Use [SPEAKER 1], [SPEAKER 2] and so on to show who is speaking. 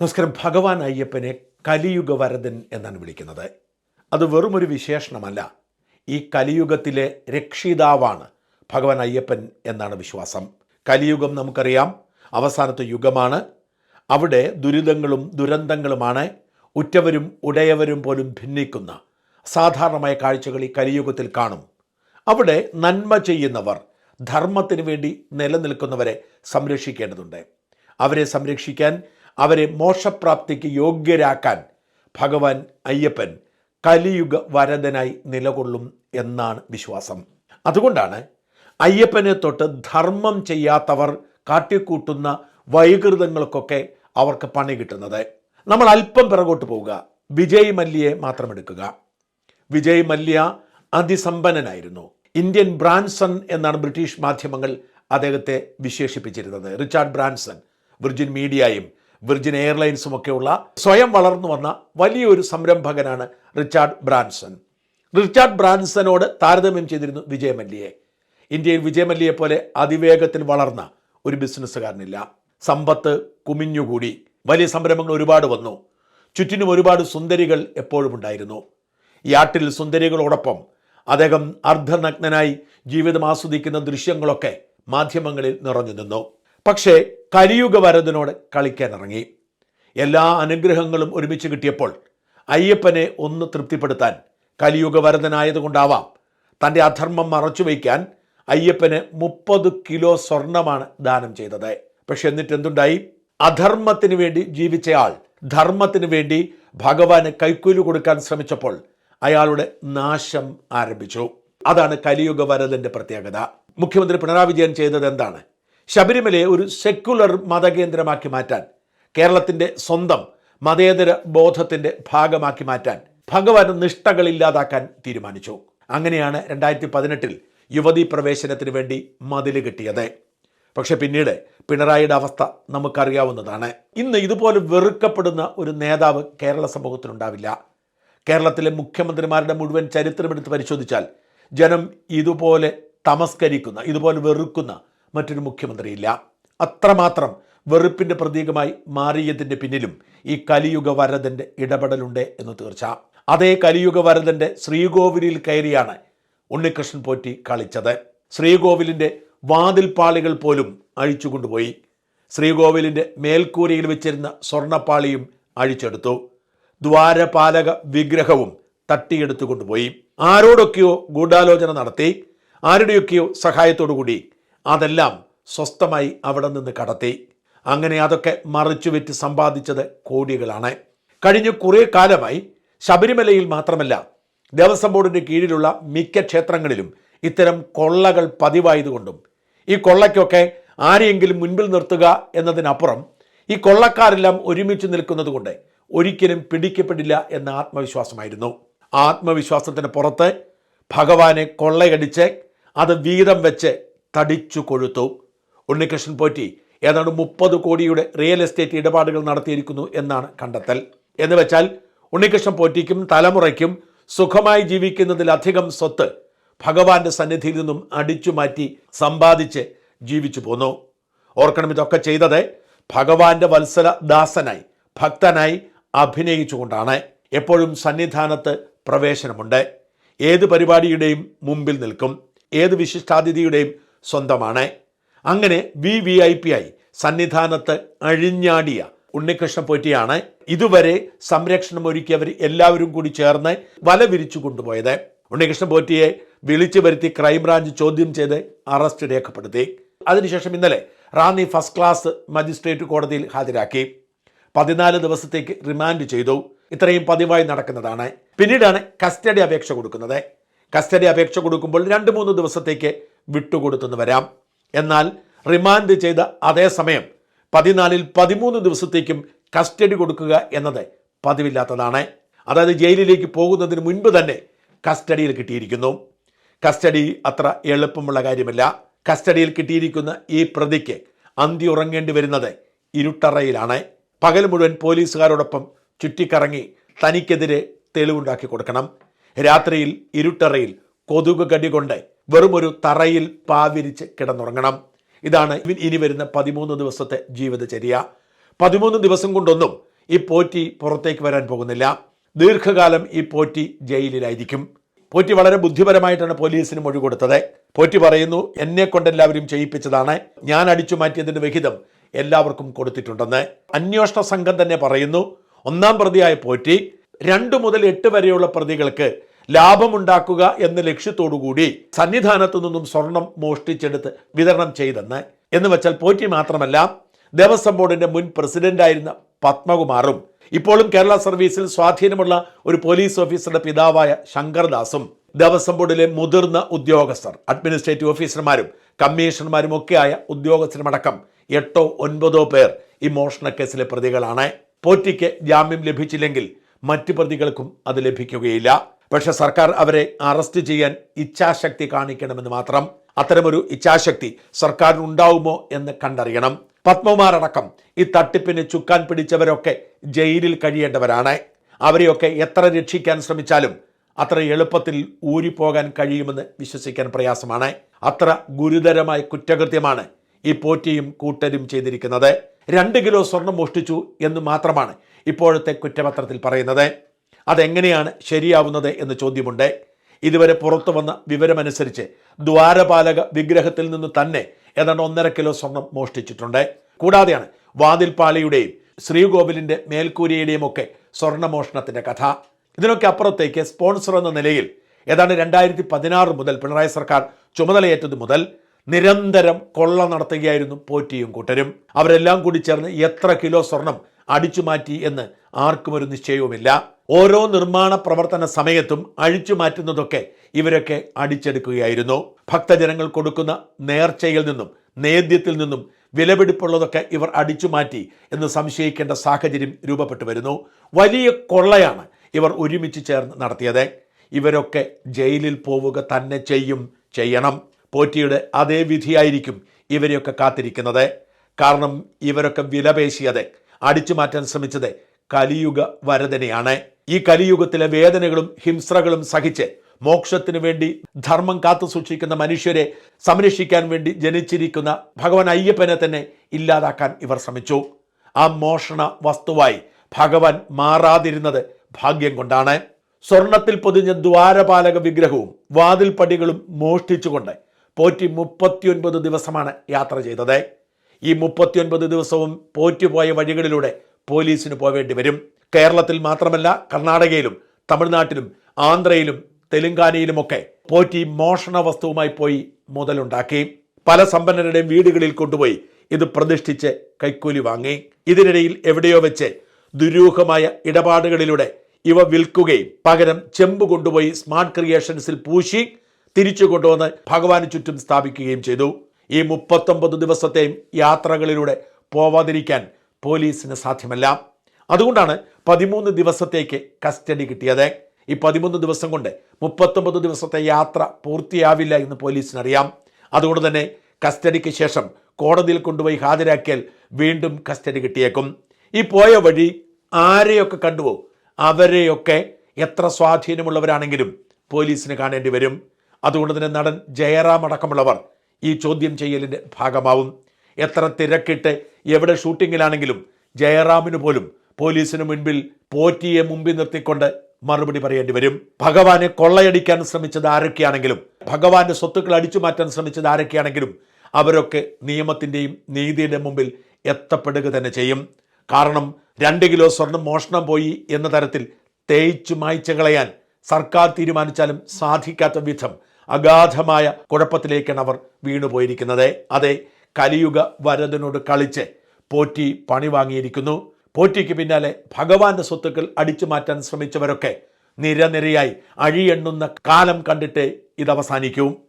[SPEAKER 1] നമസ്കാരം. ഭഗവാൻ അയ്യപ്പനെ കലിയുഗ വരദൻ എന്നാണ് വിളിക്കുന്നത്. അത് വെറും ഒരു വിശേഷണമല്ല. ഈ കലിയുഗത്തിലെ രക്ഷിതാവാണ് ഭഗവാൻ അയ്യപ്പൻ എന്നാണ് വിശ്വാസം. കലിയുഗം നമുക്കറിയാം. അവസാനത്തെ യുഗമാണ്. അവിടെ ദുരിതങ്ങളും ദുരന്തങ്ങളുമാണ്. ഉറ്റവരും ഉടയവരും പോലും ഭിന്നിക്കുന്ന സാധാരണമായ കാഴ്ചകൾ ഈ കലിയുഗത്തിൽ കാണും. അവിടെ നന്മ ചെയ്യുന്നവർ ധർമ്മത്തിന് വേണ്ടി നിലനിൽക്കുന്നവരെ സംരക്ഷിക്കേണ്ടതുണ്ട്. അവരെ സംരക്ഷിക്കാൻ അവരെ മോക്ഷപ്രാപ്തിക്ക് യോഗ്യരാക്കാൻ ഭഗവാൻ അയ്യപ്പൻ കലിയുഗ വരദനായി നിലകൊള്ളും എന്നാണ് വിശ്വാസം. അതുകൊണ്ടാണ് അയ്യപ്പനെ തൊട്ട് ധർമ്മം ചെയ്യാത്തവർ കാട്ടിക്കൂട്ടുന്ന വൈകൃതങ്ങൾക്കൊക്കെ അവർക്ക് പണി കിട്ടുന്നത്. നമ്മൾ അല്പം പിറകോട്ട് പോവുക. വിജയ് മല്യയെ മാത്രം എടുക്കുക. വിജയ് മല്യ അതിസമ്പന്നനായിരുന്നു. ഇന്ത്യൻ ബ്രാൻസൺ എന്നാണ് ബ്രിട്ടീഷ് മാധ്യമങ്ങൾ അദ്ദേഹത്തെ വിശേഷിപ്പിച്ചിരുന്നത്. റിച്ചാർഡ് ബ്രാൻസൺ വിർജിൻ മീഡിയയും വിർജിൻ എയർലൈൻസും ഒക്കെയുള്ള സ്വയം വളർന്നു വന്ന വലിയൊരു സംരംഭകനാണ് റിച്ചാർഡ് ബ്രാൻസൺ. റിച്ചാർഡ് ബ്രാൻസനോട് താരതമ്യം ചെയ്തിരുന്നു വിജയ് ഇന്ത്യയിൽ വിജയ് പോലെ അതിവേഗത്തിൽ വളർന്ന ഒരു ബിസിനസ്സുകാരനില്ല. സമ്പത്ത് കുമിഞ്ഞുകൂടി. വലിയ സംരംഭങ്ങൾ ഒരുപാട് വന്നു. ചുറ്റിനും ഒരുപാട് സുന്ദരികൾ എപ്പോഴും ഉണ്ടായിരുന്നു. യാട്ടിൽ സുന്ദരികളോടൊപ്പം അദ്ദേഹം അർദ്ധനഗ്നനായി ജീവിതം ആസ്വദിക്കുന്ന ദൃശ്യങ്ങളൊക്കെ മാധ്യമങ്ങളിൽ നിറഞ്ഞു നിന്നു. പക്ഷേ കലിയുഗ വരതിനോട് കളിക്കാൻ ഇറങ്ങി എല്ലാ അനുഗ്രഹങ്ങളും ഒരുമിച്ച് കിട്ടിയപ്പോൾ അയ്യപ്പനെ ഒന്ന് തൃപ്തിപ്പെടുത്താൻ കലിയുഗ വരതനായതുകൊണ്ടാവാം തന്റെ അധർമ്മം മറച്ചു വയ്ക്കാൻ അയ്യപ്പന് മുപ്പത് കിലോ സ്വർണമാണ് ദാനം ചെയ്തത്. പക്ഷെ എന്നിട്ട് എന്തുണ്ടായി അധർമ്മത്തിന് വേണ്ടി ജീവിച്ചയാൾ ധർമ്മത്തിന് വേണ്ടി ഭഗവാന് കൈക്കൂലി കൊടുക്കാൻ ശ്രമിച്ചപ്പോൾ അയാളുടെ നാശം ആരംഭിച്ചു. അതാണ് കലിയുഗ വരദന്റെ പ്രത്യേകത. മുഖ്യമന്ത്രി പിണറായി വിജയൻ ചെയ്തത് എന്താണ്? ശബരിമലയെ ഒരു സെക്യുലർ മതകേന്ദ്രമാക്കി മാറ്റാൻ കേരളത്തിന്റെ സ്വന്തം മതേതര ബോധത്തിന്റെ ഭാഗമാക്കി മാറ്റാൻ ഭഗവാൻ നിഷ്ഠകൾ ഇല്ലാതാക്കാൻ തീരുമാനിച്ചു. അങ്ങനെയാണ് രണ്ടായിരത്തി പതിനെട്ടിൽ യുവതീ പ്രവേശനത്തിന് വേണ്ടി മതിൽ കിട്ടിയത്. പക്ഷെ പിന്നീട് പിണറായിയുടെ അവസ്ഥ നമുക്കറിയാവുന്നതാണ്. ഇന്ന് ഇതുപോലെ വെറുക്കപ്പെടുന്ന ഒരു നേതാവ് കേരള സമൂഹത്തിലുണ്ടാവില്ല കേരളത്തിലെ മുഖ്യമന്ത്രിമാരുടെ മുഴുവൻ ചരിത്രമെടുത്ത് പരിശോധിച്ചാൽ ജനം ഇതുപോലെ തമസ്കരിക്കുന്ന ഇതുപോലെ വെറുക്കുന്ന മറ്റൊരു മുഖ്യമന്ത്രിയില്ല. അത്രമാത്രം വെറുപ്പിന്റെ പ്രതീകമായി മാറിയതിന്റെ പിന്നിലും ഈ കലിയുഗ വരദന്റെ ഇടപെടലുണ്ട് എന്ന് തീർച്ച. അതേ കലിയുഗ വരദന്റെ ശ്രീകോവിലിൽ കയറിയാണ് ഉണ്ണികൃഷ്ണൻ പോറ്റി കളിച്ചത്. ശ്രീകോവിലിന്റെ വാതിൽപ്പാളികൾ പോലും അഴിച്ചുകൊണ്ടുപോയി ശ്രീകോവിലിന്റെ മേൽക്കൂരയിൽ വെച്ചിരുന്ന സ്വർണപ്പാളിയും അഴിച്ചെടുത്തു. ദ്വാരപാലക വിഗ്രഹവും തട്ടിയെടുത്തു കൊണ്ടുപോയി. ആരോടൊക്കെയോ ഗൂഢാലോചന നടത്തി. ആരുടെയൊക്കെയോ സഹായത്തോടുകൂടി അതെല്ലാം സ്വസ്ഥമായി അവിടെ നിന്ന് കടത്തി. അങ്ങനെ അതൊക്കെ മറിച്ചു വിറ്റ് സമ്പാദിച്ചത് കോടികളാണ്. കഴിഞ്ഞ കുറേ കാലമായി ശബരിമലയിൽ മാത്രമല്ല ദേവസ്വം ബോർഡിന്റെ കീഴിലുള്ള മിക്ക ക്ഷേത്രങ്ങളിലും ഇത്തരം കൊള്ളകൾ പതിവായതുകൊണ്ടും ഈ കൊള്ളയ്ക്കൊക്കെ ആരെയെങ്കിലും മുൻപിൽ നിർത്തുക എന്നതിനപ്പുറം ഈ കൊള്ളക്കാരെല്ലാം ഒരുമിച്ച് നിൽക്കുന്നതുകൊണ്ട് ഒരിക്കലും പിടിക്കപ്പെടില്ല എന്ന ആത്മവിശ്വാസമായിരുന്നു. ആത്മവിശ്വാസത്തിന് പുറത്ത് ഭഗവാനെ കൊള്ളയടിച്ച് അത് വീതം വെച്ച് തടിച്ചു കൊഴുത്തു. ഉണ്ണികൃഷ്ണൻ പോറ്റി ഏതാണ്ട് മുപ്പത് കോടിയുടെ റിയൽ എസ്റ്റേറ്റ് ഇടപാടുകൾ നടത്തിയിരിക്കുന്നു എന്നാണ് കണ്ടെത്തൽ. എന്ന് വെച്ചാൽ ഉണ്ണികൃഷ്ണൻ പോറ്റിക്കും തലമുറയ്ക്കും സുഖമായി ജീവിക്കുന്നതിലധികം സ്വത്ത് ഭഗവാന്റെ സന്നിധിയിൽ നിന്നും അടിച്ചു മാറ്റി സമ്പാദിച്ച് ജീവിച്ചു പോന്നു. ഓർക്കണം ഇതൊക്കെ ചെയ്തത് ഭഗവാന്റെ വത്സല ദാസനായി ഭക്തനായി അഭിനയിച്ചുകൊണ്ടാണ്. എപ്പോഴും സന്നിധാനത്ത് പ്രവേശനമുണ്ട്. ഏത് പരിപാടിയുടെയും മുമ്പിൽ നിൽക്കും. ഏത് വിശിഷ്ടാതിഥിയുടെയും സ്വന്തമാണ്. അങ്ങനെ വി വി ഐ പി ആയി സന്നിധാനത്ത് അഴിഞ്ഞാടിയ ഉണ്ണികൃഷ്ണ പോറ്റിയാണ് ഇതുവരെ സംരക്ഷണം ഒരുക്കിയവർ എല്ലാവരും കൂടി ചേർന്ന് വല വിരിച്ചു കൊണ്ടുപോയത്. ഉണ്ണികൃഷ്ണൻ പോറ്റിയെ വിളിച്ചു വരുത്തി ക്രൈംബ്രാഞ്ച് ചോദ്യം ചെയ്ത് അറസ്റ്റ് രേഖപ്പെടുത്തി. അതിനുശേഷം ഇന്നലെ റാന്നി ഫസ്റ്റ് ക്ലാസ് മജിസ്ട്രേറ്റ് കോടതിയിൽ ഹാജരാക്കി. പതിനാല് ദിവസത്തേക്ക് റിമാൻഡ് ചെയ്തു. ഇത്രയും പതിവായി നടക്കുന്നതാണ്. പിന്നീടാണ് കസ്റ്റഡി അപേക്ഷ കൊടുക്കുന്നത്. കസ്റ്റഡി അപേക്ഷ കൊടുക്കുമ്പോൾ രണ്ട് മൂന്ന് ദിവസത്തേക്ക് വിട്ടുകൊടുത്തെന്ന് വരാം. എന്നാൽ റിമാൻഡ് ചെയ്ത അതേ സമയം പതിനാലിൽ പതിമൂന്ന് ദിവസത്തേക്കും കസ്റ്റഡി കൊടുക്കുക എന്നത് പതിവില്ലാത്തതാണ്. അതായത് ജയിലിലേക്ക് പോകുന്നതിന് മുൻപ് തന്നെ കസ്റ്റഡിയിൽ കിട്ടിയിരിക്കുന്നു. കസ്റ്റഡി അത്ര എളുപ്പമുള്ള കാര്യമല്ല. കസ്റ്റഡിയിൽ കിട്ടിയിരിക്കുന്ന ഈ പ്രതിക്ക് അന്തി ഉറങ്ങേണ്ടി വരുന്നത് ഇരുട്ടറയിലാണ്. പകൽ മുഴുവൻ പോലീസുകാരോടൊപ്പം ചുറ്റിക്കറങ്ങി തനിക്കെതിരെ തെളിവുണ്ടാക്കി കൊടുക്കണം. രാത്രിയിൽ ഇരുട്ടറയിൽ കൊതുക് കടി കൊണ്ട് ഒരു തറയിൽ പാവിരിച്ച് കിടന്നുറങ്ങണം. ഇതാണ് ഇനി വരുന്ന പതിമൂന്ന് ദിവസത്തെ ജീവിതചര്യ. പതിമൂന്ന് ദിവസം കൊണ്ടൊന്നും ഈ പോറ്റി പുറത്തേക്ക് വരാൻ പോകുന്നില്ല. ദീർഘകാലം ഈ പോറ്റി ജയിലിലായിരിക്കും. പോറ്റി വളരെ ബുദ്ധിപരമായിട്ടാണ് പോലീസിന് മൊഴി കൊടുത്തത്. പോറ്റി പറയുന്നു എന്നെ കൊണ്ട് എല്ലാവരും ചെയ്യിപ്പിച്ചതാണ്. ഞാൻ അടിച്ചു മാറ്റിയതിന്റെ വിഹിതം എല്ലാവർക്കും കൊടുത്തിട്ടുണ്ടെന്ന്. അന്വേഷണ സംഘം തന്നെ പറയുന്നു ഒന്നാം പ്രതിയായ പോറ്റി രണ്ടു മുതൽ എട്ട് വരെയുള്ള പ്രതികൾക്ക് ലാഭമുണ്ടാക്കുക എന്ന ലക്ഷ്യത്തോടുകൂടി സന്നിധാനത്തു നിന്നും സ്വർണം മോഷ്ടിച്ചെടുത്ത് വിതരണം ചെയ്തെന്ന്. എന്ന് വെച്ചാൽ പോറ്റി മാത്രമല്ല ദേവസ്വം ബോർഡിന്റെ മുൻ പ്രസിഡന്റായിരുന്ന പത്മകുമാറും ഇപ്പോഴും കേരള സർവീസിൽ സ്വാധീനമുള്ള ഒരു പോലീസ് ഓഫീസറുടെ പിതാവായ ശങ്കർദാസും ദേവസ്വം ബോർഡിലെ മുതിർന്ന ഉദ്യോഗസ്ഥർ അഡ്മിനിസ്ട്രേറ്റീവ് ഓഫീസർമാരും കമ്മീഷണർമാരും ഒക്കെയായ ഉദ്യോഗസ്ഥരുമടക്കം എട്ടോ ഒൻപതോ പേർ ഈ മോഷണ കേസിലെ പ്രതികളാണ്. പോറ്റിക്ക് ജാമ്യം ലഭിച്ചില്ലെങ്കിൽ മറ്റു പ്രതികൾക്കും അത് ലഭിക്കുകയില്ല. പക്ഷെ സർക്കാർ അവരെ അറസ്റ്റ് ചെയ്യാൻ ഇച്ഛാശക്തി കാണിക്കണമെന്ന് മാത്രം അത്തരമൊരു ഇച്ഛാശക്തി സർക്കാരിനുണ്ടാവുമോ എന്ന് കണ്ടറിയണം. പത്മമാരടക്കം ഈ തട്ടിപ്പിന് ചുക്കാൻ പിടിച്ചവരൊക്കെ ജയിലിൽ കഴിയേണ്ടവരാണ്. അവരെയൊക്കെ എത്ര രക്ഷിക്കാൻ ശ്രമിച്ചാലും അത്ര എളുപ്പത്തിൽ ഊരിപ്പോകാൻ കഴിയുമെന്ന് വിശ്വസിക്കാൻ പ്രയാസമാണ്. അത്ര ഗുരുതരമായ കുറ്റകൃത്യമാണ് ഈ പോറ്റിയും കൂട്ടരും ചെയ്തിരിക്കുന്നത്. രണ്ട് കിലോ സ്വർണം മോഷ്ടിച്ചു എന്ന് മാത്രമാണ് ഇപ്പോഴത്തെ കുറ്റപത്രത്തിൽ പറയുന്നത്. അതെങ്ങനെയാണ് ശരിയാവുന്നത് എന്ന് ചോദ്യമുണ്ട്. ഇതുവരെ പുറത്തു വന്ന വിവരമനുസരിച്ച് ദ്വാരപാലക വിഗ്രഹത്തിൽ നിന്ന് തന്നെ ഏതാണ്ട് ഒന്നര കിലോ സ്വർണം മോഷ്ടിച്ചിട്ടുണ്ട്. കൂടാതെയാണ് വാതിൽപാളിയുടെയും ശ്രീകോവിലിന്റെ മേൽക്കൂരയുടെയും ഒക്കെ സ്വർണമോഷണത്തിന്റെ കഥ. ഇതിനൊക്കെ അപ്പുറത്തേക്ക് സ്പോൺസർ എന്ന നിലയിൽ ഏതാണ്ട് രണ്ടായിരത്തി പതിനാറ് മുതൽ പിണറായി സർക്കാർ ചുമതലയേറ്റത് മുതൽ നിരന്തരം കൊള്ള നടത്തുകയായിരുന്നു പോറ്റിയും കൂട്ടരും. അവരെല്ലാം കൂടി ചേർന്ന് എത്ര കിലോ സ്വർണം അടിച്ചു മാറ്റി എന്ന് ആർക്കും ഒരു നിശ്ചയവുമില്ല. ഓരോ നിർമ്മാണ പ്രവർത്തന സമയത്തും അഴിച്ചു മാറ്റുന്നതൊക്കെ ഇവരൊക്കെ അടിച്ചെടുക്കുകയായിരുന്നു. ഭക്തജനങ്ങൾ കൊടുക്കുന്ന നേർച്ചയിൽ നിന്നും നേദ്യത്തിൽ നിന്നും വിലപിടിപ്പുള്ളതൊക്കെ ഇവർ അടിച്ചു മാറ്റി എന്ന് സംശയിക്കേണ്ട സാഹചര്യം രൂപപ്പെട്ടു വരുന്നു. വലിയ കൊള്ളയാണ് ഇവർ ഒരുമിച്ച് ചേർന്ന് നടത്തിയത്. ഇവരൊക്കെ ജയിലിൽ പോവുക തന്നെ ചെയ്യും ചെയ്യണം. പോറ്റിയുടെ അതേ വിധിയായിരിക്കും ഇവരെയൊക്കെ കാത്തിരിക്കുന്നത്. കാരണം ഇവരൊക്കെ വിലപേശിയത് അടിച്ചു മാറ്റാൻ ശ്രമിച്ചത് കലിയുഗ വരദനെയാണ്. ഈ കലിയുഗത്തിലെ വേദനകളും ഹിംസ്രകളും സഹിച്ച് മോക്ഷത്തിനു വേണ്ടി ധർമ്മം കാത്തു സൂക്ഷിക്കുന്ന മനുഷ്യരെ സംരക്ഷിക്കാൻ വേണ്ടി ജനിച്ചിരിക്കുന്ന ഭഗവാൻ അയ്യപ്പനെ തന്നെ ഇല്ലാതാക്കാൻ ഇവർ ശ്രമിച്ചു. ആ മോഷണ വസ്തുവായി ഭഗവാൻ മാറാതിരുന്നത് ഭാഗ്യം കൊണ്ടാണ്. സ്വർണത്തിൽ പൊതിഞ്ഞ ദ്വാരപാലക വിഗ്രഹവും വാതിൽപ്പടികളും മോഷ്ടിച്ചുകൊണ്ട് പോറ്റി മുപ്പത്തിയൊൻപത് ദിവസമാണ് യാത്ര ചെയ്തത്. ഈ മുപ്പത്തിയൊൻപത് ദിവസവും പോറ്റുപോയ വഴികളിലൂടെ പോലീസിന് പോവേണ്ടി വരും. കേരളത്തിൽ മാത്രമല്ല കർണാടകയിലും തമിഴ്നാട്ടിലും ആന്ധ്രയിലും തെലുങ്കാനയിലുമൊക്കെ പോറ്റി മോഷണ വസ്തുവുമായി പോയി മുതലുണ്ടാക്കി. പല സമ്പന്നരുടെയും വീടുകളിൽ കൊണ്ടുപോയി ഇത് പ്രതിഷ്ഠിച്ച് കൈക്കൂലി വാങ്ങി. ഇതിനിടയിൽ എവിടെയോ വെച്ച് ദുരൂഹമായ ഇടപാടുകളിലൂടെ ഇവ വിൽക്കുകയും പകരം ചെമ്പ് കൊണ്ടുപോയി സ്മാർട്ട് ക്രിയേഷൻസിൽ പൂശി തിരിച്ചു കൊണ്ടുവന്ന് ഭഗവാന് ചുറ്റും സ്ഥാപിക്കുകയും ചെയ്തു. ഈ മുപ്പത്തൊമ്പത് ദിവസത്തെയും യാത്രകളിലൂടെ പോവാതിരിക്കാൻ പോലീസിന് സാധ്യമല്ല. അതുകൊണ്ടാണ് പതിമൂന്ന് ദിവസത്തേക്ക് കസ്റ്റഡി കിട്ടിയത്. ഈ പതിമൂന്ന് ദിവസം കൊണ്ട് മുപ്പത്തൊമ്പത് ദിവസത്തെ യാത്ര പൂർത്തിയാവില്ല എന്ന് പോലീസിനറിയാം. അതുകൊണ്ട് തന്നെ കസ്റ്റഡിക്ക് ശേഷം കോടതിയിൽ കൊണ്ടുപോയി ഹാജരാക്കിയാൽ വീണ്ടും കസ്റ്റഡി കിട്ടിയേക്കും. ഈ പോയ വഴി ആരെയൊക്കെ കണ്ടുവോ അവരെയൊക്കെ എത്ര സ്വാധീനമുള്ളവരാണെങ്കിലും പോലീസിന് കാണേണ്ടി വരും. അതുകൊണ്ട് തന്നെ നടൻ ജയറാം അടക്കമുള്ളവർ ഈ ചോദ്യം ചെയ്യലിന്റെ ഭാഗമാവും. എത്ര തിരക്കിട്ട് എവിടെ ഷൂട്ടിങ്ങിലാണെങ്കിലും ജയറാമിന് പോലും പോലീസിന് മുൻപിൽ പോറ്റിയെ മുമ്പിൽ നിർത്തിക്കൊണ്ട് മറുപടി പറയേണ്ടി വരും. ഭഗവാനെ കൊള്ളയടിക്കാൻ ശ്രമിച്ചത് ആരൊക്കെയാണെങ്കിലും ഭഗവാന്റെ സ്വത്തുക്കൾ അടിച്ചു മാറ്റാൻ ശ്രമിച്ചത് ആരൊക്കെയാണെങ്കിലും അവരൊക്കെ നിയമത്തിന്റെയും നീതിയുടെ മുമ്പിൽ എത്തപ്പെടുക തന്നെ ചെയ്യും. കാരണം രണ്ട് കിലോ സ്വർണം മോഷണം പോയി എന്ന തരത്തിൽ തേച്ചു മായ്ച്ചു കളയാൻ സർക്കാർ തീരുമാനിച്ചാലും സാധിക്കാത്ത വിധം അഗാധമായ കുഴപ്പത്തിലേക്കാണ് അവർ വീണുപോയിരിക്കുന്നത്. അതെ കലിയുഗ വരതിനോട് കളിച്ച് പോറ്റി പണി വാങ്ങിയിരിക്കുന്നു. പോറ്റിക്ക് പിന്നാലെ ഭഗവാന്റെ സ്വത്തുക്കൾ അടിച്ചു മാറ്റാൻ ശ്രമിച്ചവരൊക്കെ നിരനിരയായി അഴിയെണ്ണുന്ന കാലം കണ്ടിട്ട് ഇതവസാനിക്കും.